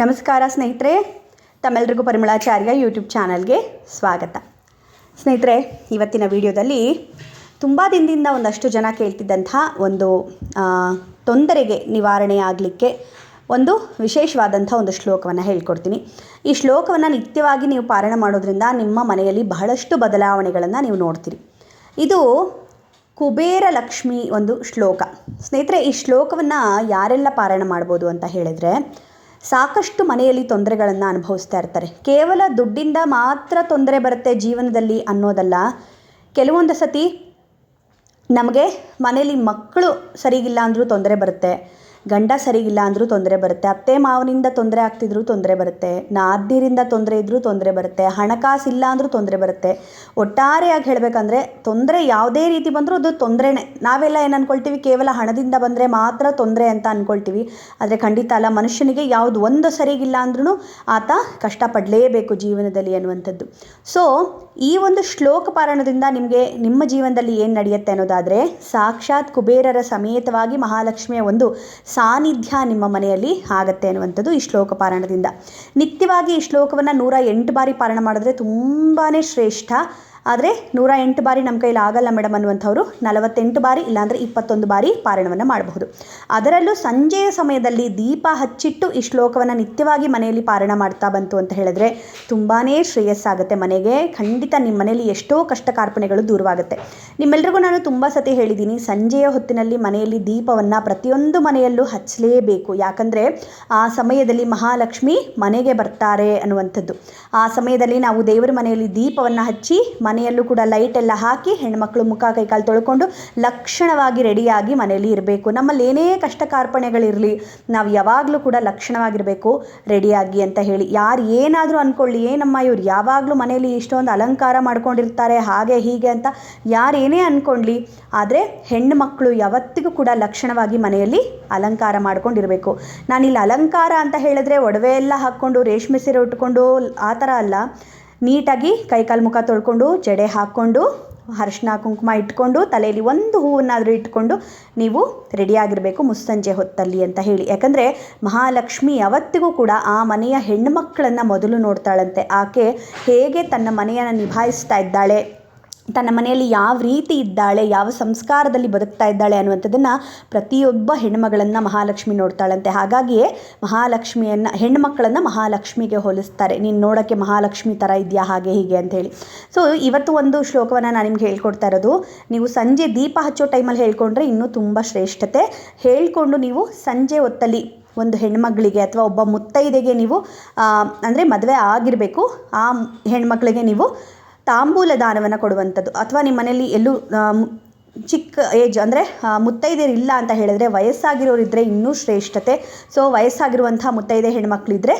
ನಮಸ್ಕಾರ ಸ್ನೇಹಿತರೆ ತಮ್ಮೆಲ್ಲರಿಗೂ ಪರಿಮಳಾಚಾರ್ಯ ಯೂಟ್ಯೂಬ್ ಚಾನಲ್ಗೆ ಸ್ವಾಗತ. ಸ್ನೇಹಿತರೆ, ಇವತ್ತಿನ ವಿಡಿಯೋದಲ್ಲಿ ತುಂಬ ದಿನದಿಂದ ಒಂದಷ್ಟು ಜನ ಕೇಳ್ತಿದ್ದಂತಹ ಒಂದು ತೊಂದರೆಗೆ ನಿವಾರಣೆ ಆಗಲಿಕ್ಕೆ ಒಂದು ವಿಶೇಷವಾದಂಥ ಒಂದು ಶ್ಲೋಕವನ್ನು ಹೇಳ್ಕೊಡ್ತೀನಿ. ಈ ಶ್ಲೋಕವನ್ನು ನಿತ್ಯವಾಗಿ ನೀವು ಪಾರಣ ಮಾಡೋದ್ರಿಂದ ನಿಮ್ಮ ಮನೆಯಲ್ಲಿ ಬಹಳಷ್ಟು ಬದಲಾವಣೆಗಳನ್ನು ನೀವು ನೋಡ್ತೀರಿ. ಇದು ಕುಬೇರ ಲಕ್ಷ್ಮಿ ಒಂದು ಶ್ಲೋಕ. ಸ್ನೇಹಿತರೆ, ಈ ಶ್ಲೋಕವನ್ನು ಯಾರೆಲ್ಲ ಪಾರಾಯಣ ಮಾಡ್ಬೋದು ಅಂತ ಹೇಳಿದರೆ ಸಾಕಷ್ಟು ಮನೆಯಲ್ಲಿ ತೊಂದರೆಗಳನ್ನು ಅನುಭವಿಸ್ತಾ ಇರ್ತಾರೆ. ಕೇವಲ ದುಡ್ಡಿಂದ ಮಾತ್ರ ತೊಂದರೆ ಬರುತ್ತೆ ಜೀವನದಲ್ಲಿ ಅನ್ನೋದಲ್ಲ. ಕೆಲವೊಂದು ಸತಿ ನಮಗೆ ಮನೆಯಲ್ಲಿ ಮಕ್ಕಳು ಸರಿಗಿಲ್ಲ ಅಂದರೂ ತೊಂದರೆ ಬರುತ್ತೆ. ಗಂಡ ಸರಿಗಿಲ್ಲ ಅಂದರೂ ತೊಂದರೆ ಬರುತ್ತೆ, ಅತ್ತೆ ಮಾವನಿಂದ ತೊಂದರೆ ಆಗ್ತಿದ್ರೂ ತೊಂದರೆ ಬರುತ್ತೆ, ನಾದಿರಿಂದ ತೊಂದರೆ ಇದ್ದರೂ ತೊಂದರೆ ಬರುತ್ತೆ ಹಣಕಾಸಿಲ್ಲ ಅಂದರೂ ತೊಂದರೆ ಬರುತ್ತೆ. ಒಟ್ಟಾರೆಯಾಗಿ ಹೇಳಬೇಕಂದ್ರೆ ತೊಂದರೆ ಯಾವುದೇ ರೀತಿ ಬಂದರೂ ಅದು ತೊಂದರೆನೇ. ನಾವೆಲ್ಲ ಏನು ಅಂದ್ಕೊಳ್ತೀವಿ ಕೇವಲ ಹಣದಿಂದ ಬಂದರೆ ಮಾತ್ರ ತೊಂದರೆ ಅಂತ ಅಂದ್ಕೊಳ್ತೀವಿ ಆದರೆ ಖಂಡಿತ ಅಲ್ಲ, ಮನುಷ್ಯನಿಗೆ ಯಾವುದು ಒಂದು ಸರಿಗಿಲ್ಲ ಅಂದ್ರೂ ಆತ ಕಷ್ಟಪಡಲೇಬೇಕು ಜೀವನದಲ್ಲಿ ಅನ್ನುವಂಥದ್ದು. ಸೊ ಈ ಒಂದು ಶ್ಲೋಕ ಪಾರಣದಿಂದ ನಿಮಗೆ ನಿಮ್ಮ ಜೀವನದಲ್ಲಿ ಏನು ನಡೆಯುತ್ತೆ ಅನ್ನೋದಾದರೆ, ಸಾಕ್ಷಾತ್ ಕುಬೇರರ ಸಮೇತವಾಗಿ ಮಹಾಲಕ್ಷ್ಮಿಯ ಒಂದು ಸಾನ್ನಿಧ್ಯ ನಿಮ್ಮ ಮನೆಯಲ್ಲಿ ಆಗತ್ತೆ ಅನ್ನುವಂಥದ್ದು ಈ ಶ್ಲೋಕ ಪಾರಾಯಣದಿಂದ. ನಿತ್ಯವಾಗಿ ಈ ಶ್ಲೋಕವನ್ನು ನೂರ ಎಂಟು ಬಾರಿ ಪಾರಾಯಣ ಮಾಡಿದ್ರೆ ತುಂಬಾ ಶ್ರೇಷ್ಠ. ಆದರೆ ನೂರ ಎಂಟು ಬಾರಿ ನಮ್ಮ ಕೈಲಿ ಆಗಲ್ಲ ಮೇಡಮ್ ಅನ್ನುವಂಥವ್ರು ನಲವತ್ತೆಂಟು ಬಾರಿ, ಇಲ್ಲಾಂದರೆ ಇಪ್ಪತ್ತೊಂದು ಬಾರಿ ಪಾರಾಯಣವನ್ನು ಮಾಡಬಹುದು. ಅದರಲ್ಲೂ ಸಂಜೆಯ ಸಮಯದಲ್ಲಿ ದೀಪ ಹಚ್ಚಿಟ್ಟು ಈ ಶ್ಲೋಕವನ್ನು ನಿತ್ಯವಾಗಿ ಮನೆಯಲ್ಲಿ ಪಾರಾಯಣ ಮಾಡ್ತಾ ಬಂತು ಅಂತ ಹೇಳಿದ್ರೆ ತುಂಬಾ ಶ್ರೇಯಸ್ಸಾಗುತ್ತೆ ಮನೆಗೆ. ಖಂಡಿತ ನಿಮ್ಮ ಮನೆಯಲ್ಲಿ ಎಷ್ಟೋ ಕಷ್ಟ ಕಾರ್ಪಣೆಗಳು ದೂರವಾಗುತ್ತೆ. ನಿಮ್ಮೆಲ್ರಿಗೂ ನಾನು ತುಂಬ ಸತಿ ಹೇಳಿದ್ದೀನಿ ಸಂಜೆಯ ಹೊತ್ತಿನಲ್ಲಿ ಮನೆಯಲ್ಲಿ ದೀಪವನ್ನು ಪ್ರತಿಯೊಂದು ಮನೆಯಲ್ಲೂ ಹಚ್ಚಲೇಬೇಕು ಯಾಕಂದರೆ ಆ ಸಮಯದಲ್ಲಿ ಮಹಾಲಕ್ಷ್ಮಿ ಮನೆಗೆ ಬರ್ತಾರೆ ಅನ್ನುವಂಥದ್ದು. ಆ ಸಮಯದಲ್ಲಿ ನಾವು ದೇವರ ಮನೆಯಲ್ಲಿ ದೀಪವನ್ನು ಹಚ್ಚಿ ಮನೆಯಲ್ಲೂ ಕೂಡ ಲೈಟ್ ಎಲ್ಲ ಹಾಕಿ ಹೆಣ್ಮಕ್ಳು ಮುಖ ಕೈಕಾಲು ತೊಳ್ಕೊಂಡು ಲಕ್ಷಣವಾಗಿ ರೆಡಿಯಾಗಿ ಮನೆಯಲ್ಲಿ ಇರಬೇಕು. ನಮ್ಮಲ್ಲಿ ಏನೇ ಕಷ್ಟ ಕಾರ್ಪಣೆಗಳಿರಲಿ ನಾವು ಯಾವಾಗಲೂ ಕೂಡ ಲಕ್ಷಣವಾಗಿರಬೇಕು ರೆಡಿಯಾಗಿ ಅಂತ ಹೇಳಿ. ಯಾರು ಏನಾದರೂ ಅಂದ್ಕೊಳ್ಳಿ ಏನಮ್ಮ ಇವ್ರು ಯಾವಾಗಲೂ ಮನೆಯಲ್ಲಿ ಇಷ್ಟೊಂದು ಅಲಂಕಾರ ಮಾಡ್ಕೊಂಡಿರ್ತಾರೆ, ಹಾಗೆ ಹೀಗೆ ಅಂತ ಯಾರೇನೇ ಅಂದ್ಕೊಳ್ಳಿ ಆದರೆ ಹೆಣ್ಣು ಮಕ್ಕಳು ಯಾವತ್ತಿಗೂ ಕೂಡ ಲಕ್ಷಣವಾಗಿ ಮನೆಯಲ್ಲಿ ಅಲಂಕಾರ ಮಾಡ್ಕೊಂಡಿರಬೇಕು. ನಾನಿಲ್ಲಿ ಅಲಂಕಾರ ಅಂತ ಹೇಳಿದ್ರೆ ಒಡವೆ ಎಲ್ಲ ಹಾಕ್ಕೊಂಡು, ರೇಷ್ಮೆ ಸೀರೆ ಉಟ್ಕೊಂಡು, ಆ ಥರ ಅಲ್ಲ. ನೀಟಾಗಿ ಕೈಕಾಲು ಮುಖ ತೊಳ್ಕೊಂಡು, ಜಡೆ ಹಾಕ್ಕೊಂಡು ಅರಶಿನ ಕುಂಕುಮ ಇಟ್ಕೊಂಡು, ತಲೆಯಲ್ಲಿ ಒಂದು ಹೂವನ್ನಾದರೂ ಇಟ್ಕೊಂಡು ನೀವು ರೆಡಿಯಾಗಿರಬೇಕು ಮುಸ್ಸಂಜೆ ಹೊತ್ತಲ್ಲಿ ಅಂತ ಹೇಳಿ. ಯಾಕಂದರೆ ಮಹಾಲಕ್ಷ್ಮಿ ಯಾವತ್ತಿಗೂ ಕೂಡ ಆ ಮನೆಯ ಹೆಣ್ಣುಮಕ್ಕಳನ್ನು ಮೊದಲು ನೋಡ್ತಾಳಂತೆ. ಆಕೆ ಹೇಗೆ ತನ್ನ ಮನೆಯನ್ನು ನಿಭಾಯಿಸ್ತಾ ಇದ್ದಾಳೆ ತನ್ನ ಮನೆಯಲ್ಲಿ ಯಾವ ರೀತಿ ಇದ್ದಾಳೆ, ಯಾವ ಸಂಸ್ಕಾರದಲ್ಲಿ ಬದುಕ್ತಾ ಇದ್ದಾಳೆ ಅನ್ನುವಂಥದ್ದನ್ನು ಪ್ರತಿಯೊಬ್ಬ ಹೆಣ್ಣುಮಗಳನ್ನು ಮಹಾಲಕ್ಷ್ಮಿ ನೋಡ್ತಾಳಂತೆ. ಹಾಗಾಗಿಯೇ ಮಹಾಲಕ್ಷ್ಮಿಯನ್ನು ಹೆಣ್ಣುಮಕ್ಕಳನ್ನು ಮಹಾಲಕ್ಷ್ಮಿಗೆ ಹೋಲಿಸ್ತಾರೆ. ನೀನು ನೋಡೋಕ್ಕೆ ಮಹಾಲಕ್ಷ್ಮಿ ಥರ ಇದೆಯಾ, ಹಾಗೆ ಹೀಗೆ ಅಂತ ಹೇಳಿ. ಸೊ ಇವತ್ತು ಒಂದು ಶ್ಲೋಕವನ್ನು ನಾನು ನಿಮ್ಗೆ ಹೇಳ್ಕೊಡ್ತಾ ಇರೋದು. ನೀವು ಸಂಜೆ ದೀಪ ಹಚ್ಚೋ ಟೈಮಲ್ಲಿ ಹೇಳ್ಕೊಂಡ್ರೆ ಇನ್ನೂ ತುಂಬ ಶ್ರೇಷ್ಠತೆ. ಹೇಳ್ಕೊಂಡು ನೀವು ಸಂಜೆ ಹೊತ್ತಲ್ಲಿ ಒಂದು ಹೆಣ್ಮಗಳಿಗೆ ಅಥವಾ ಒಬ್ಬ ಮುತ್ತೈದೆಗೆ ನೀವು ಅಂದರೆ ಮದುವೆ ಆಗಿರಬೇಕು. ಆ ಹೆಣ್ಮಕ್ಳಿಗೆ ನೀವು ತಾಂಬೂಲ ದಾನವನ್ನು ಕೊಡುವಂಥದ್ದು. ಅಥವಾ ನಿಮ್ಮ ಮನೆಯಲ್ಲಿ ಎಲ್ಲೂ ಚಿಕ್ಕ ಏಜ್ ಅಂದರೆ ಮುತ್ತೈದೆಯರು ಇಲ್ಲ ಅಂತ ಹೇಳಿದ್ರೆ ವಯಸ್ಸಾಗಿರೋರಿದ್ದರೆ ಇನ್ನೂ ಶ್ರೇಷ್ಠತೆ. ಸೊ ವಯಸ್ಸಾಗಿರುವಂಥ ಮುತ್ತೈದೆ ಹೆಣ್ಮಕ್ಳಿದ್ರೆ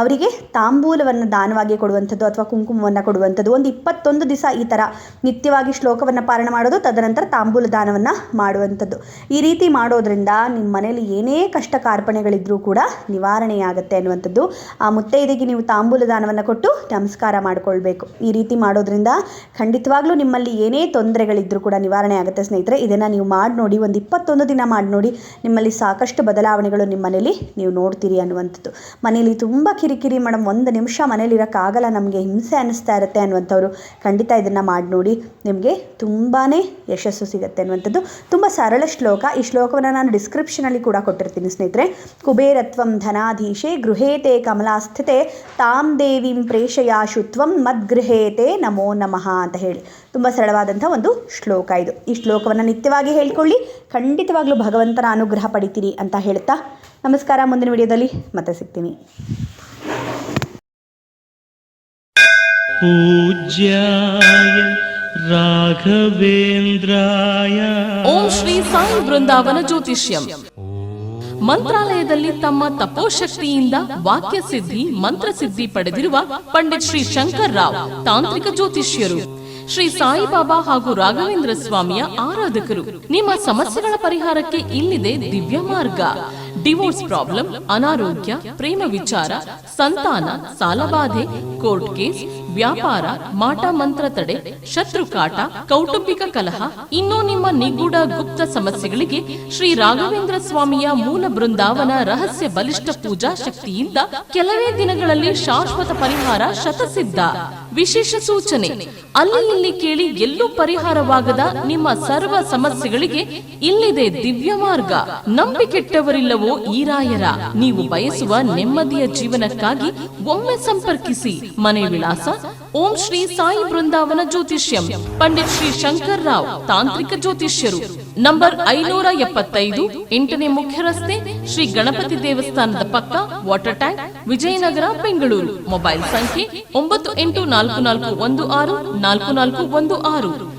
ಅವರಿಗೆ ತಾಂಬೂಲವನ್ನು ದಾನವಾಗಿ ಕೊಡುವಂಥದ್ದು ಅಥವಾ ಕುಂಕುಮವನ್ನು ಕೊಡುವಂಥದ್ದು. ಒಂದು ಇಪ್ಪತ್ತೊಂದು ದಿವಸ ಈ ಥರ ನಿತ್ಯವಾಗಿ ಶ್ಲೋಕವನ್ನು ಪಾರಣ ಮಾಡೋದು, ತದನಂತರ ತಾಂಬೂಲ ದಾನವನ್ನು ಮಾಡುವಂಥದ್ದು. ಈ ರೀತಿ ಮಾಡೋದ್ರಿಂದ ನಿಮ್ಮ ಮನೆಯಲ್ಲಿ ಏನೇ ಕಷ್ಟ ಕಾರ್ಪಣೆಗಳಿದ್ರೂ ಕೂಡ ನಿವಾರಣೆಯಾಗುತ್ತೆ ಅನ್ನುವಂಥದ್ದು. ಆ ಮುತ್ತೈದೆಗೆ ನೀವು ತಾಂಬೂಲ ದಾನವನ್ನು ಕೊಟ್ಟು ನಮಸ್ಕಾರ ಮಾಡಿಕೊಳ್ಬೇಕು. ಈ ರೀತಿ ಮಾಡೋದ್ರಿಂದ ಖಂಡಿತವಾಗ್ಲೂ ನಿಮ್ಮಲ್ಲಿ ಏನೇ ತೊಂದರೆಗಳಿದ್ರೂ ಕೂಡ ನಿವಾರಣೆ ಆಗುತ್ತೆ ಸ್ನೇಹಿತರೆ. ಇದನ್ನು ನೀವು ಮಾಡಿ ನೋಡಿ, ಒಂದು ಇಪ್ಪತ್ತೊಂದು ದಿನ ಮಾಡಿ ನೋಡಿ, ನಿಮ್ಮಲ್ಲಿ ಸಾಕಷ್ಟು ಬದಲಾವಣೆಗಳು ನಿಮ್ಮ ಮನೇಲಿ ನೀವು ನೋಡ್ತೀರಿ ಅನ್ನುವಂಥದ್ದು. ಮನೇಲಿ ತುಂಬ ಕಿರಿಕಿರಿ ಮೇಡಮ್ ಒಂದು ನಿಮಿಷ ಮನೇಲಿ ಇರೋಕ್ಕಾಗಲ್ಲ, ನಮಗೆ ಹಿಂಸೆ ಅನ್ನಿಸ್ತಾ ಇರುತ್ತೆ ಅನ್ನುವಂಥವ್ರು ಖಂಡಿತ ಇದನ್ನು ಮಾಡಿ ನೋಡಿ, ನಿಮಗೆ ತುಂಬಾ ಯಶಸ್ಸು ಸಿಗುತ್ತೆ ಅನ್ನುವಂಥದ್ದು. ತುಂಬ ಸರಳ ಶ್ಲೋಕ. ಈ ಶ್ಲೋಕವನ್ನು ನಾನು ಡಿಸ್ಕ್ರಿಪ್ಷನಲ್ಲಿ ಕೂಡ ಕೊಟ್ಟಿರ್ತೀನಿ ಸ್ನೇಹಿತರೆ. ಕುಬೇರತ್ವಂ ಧನಾಧೀಶೆ ಗೃಹೇತೆ ಕಮಲಾಸ್ಥಿತೆ ತಾಂ ದೇವಿಂ ಪ್ರೇಷಯಾಶುತ್ವಂ ಮದ್ಗೃಹೇತೆ ನಮೋ ನಮಃ ಅಂತ ಹೇಳಿ. ತುಂಬ ಸರಳವಾದಂಥ ಒಂದು ಶ್ಲೋಕ ಇದು. ಈ ಶ್ಲೋಕವನ್ನು ನಿತ್ಯವಾಗಿ ಹೇಳ್ಕೊಳ್ಳಿ. ಖಂಡಿತವಾಗ್ಲೂ ಭಗವಂತನ ಅನುಗ್ರಹ ಪಡಿತೀರಿ ಅಂತ ಹೇಳ್ತಾ ನಮಸ್ಕಾರ. ಮುಂದಿನ ವಿಡಿಯೋದಲ್ಲಿ ಮತ್ತೆ ಸಿಗ್ತೀನಿ. ಪೂಜ್ಯಾಯ ರಾಘವೇಂದ್ರಾಯ. ಓಂ ಶ್ರೀ ಸಾಯಿ ಬೃಂದಾವನ ಜ್ಯೋತಿಷ್ಯಂ. ಮಂತ್ರಾಲಯದಲ್ಲಿ ತಮ್ಮ ತಪೋಶಕ್ತಿಯಿಂದ ವಾಕ್ಯ ಸಿದ್ಧಿ ಮಂತ್ರ ಸಿದ್ಧಿ ಪಡೆದಿರುವ ಪಂಡಿತ್ ಶ್ರೀ ಶಂಕರ್ ರಾವ್ ತಾಂತ್ರಿಕ ಜ್ಯೋತಿಷ್ಯರು. ಶ್ರೀ ಸಾಯಿಬಾಬಾ ಹಾಗೂ ರಾಘವೇಂದ್ರ ಸ್ವಾಮಿಯ ಆರಾಧಕರು. ನಿಮ್ಮ ಸಮಸ್ಯೆಗಳ ಪರಿಹಾರಕ್ಕೆ ಇಲ್ಲಿದೆ ದಿವ್ಯ ಮಾರ್ಗ. ಡಿವೋರ್ಸ್ ಪ್ರಾಬ್ಲಮ್, ಅನಾರೋಗ್ಯ, ಪ್ರೇಮ ವಿಚಾರ, ಸಂತಾನ, ಸಾಲಬಾಧೆ, ಕೋರ್ಟ್ ಕೇಸ್, ವ್ಯಾಪಾರ, ಮಾಟ ಮಂತ್ರ ತಡೆ ಶತ್ರು ಕಾಟ ಕೌಟುಂಬಿಕ ಕಲಹ, ಇನ್ನೂ ನಿಮ್ಮ ನಿಗೂಢ ಗುಪ್ತ ಸಮಸ್ಯೆಗಳಿಗೆ ಶ್ರೀ ರಾಘವೇಂದ್ರ ಸ್ವಾಮಿಯ ಮೂಲ ಬೃಂದಾವನ ರಹಸ್ಯ ಬಲಿಷ್ಠ ಪೂಜಾ ಶಕ್ತಿಯಿಂದ ಕೆಲವೇ ದಿನಗಳಲ್ಲಿ ಶಾಶ್ವತ ಪರಿಹಾರ ಶತಸಿದ್ಧ. ವಿಶೇಷ ಸೂಚನೆ. ಅಲ್ಲಿ ಇಲ್ಲಿ ಕೇಳಿ ಎಲ್ಲೂ ಪರಿಹಾರವಾಗದ ನಿಮ್ಮ ಸರ್ವ ಸಮಸ್ಯೆಗಳಿಗೆ ಇಲ್ಲಿದೆ ದಿವ್ಯ ಮಾರ್ಗ. ನಂಬಿಕೆಟ್ಟವರಿಲ್ಲವೋ ಈ ರಾಯರ ನೀವು ಬಯಸುವ ನೆಮ್ಮದಿಯ ಜೀವನಕ್ಕಾಗಿ ಒಮ್ಮೆ ಸಂಪರ್ಕಿಸಿ. ಮನೆ ವಿಳಾಸ, ಓಂ ಶ್ರೀ ಸಾಯಿ ಬೃಂದಾವನ ಜ್ಯೋತಿಷ್ಯಂ. ಪಂಡಿತ್ ಶ್ರೀ ಶಂಕರ್ ರಾವ್, ತಾಂತ್ರಿಕ ಜ್ಯೋತಿಷ್ಯರು. ನಂಬರ್ ಐನೂರ ಎಪ್ಪತ್ತೈದು, ಎಂಟನೇ ಮುಖ್ಯ ರಸ್ತೆ ಶ್ರೀ ಗಣಪತಿ ದೇವಸ್ಥಾನದ ಪಕ್ಕ water tank, Vijayanagar, Bengaluru. Mobile ಸಂಖ್ಯೆ ಒಂಬತ್ತು ಎಂಟು ನಾಲ್ಕು ನಾಲ್ಕು ಒಂದು ಆರು, ನಾಲ್ಕು ನಾಲ್ಕು ಒಂದು ಆರು.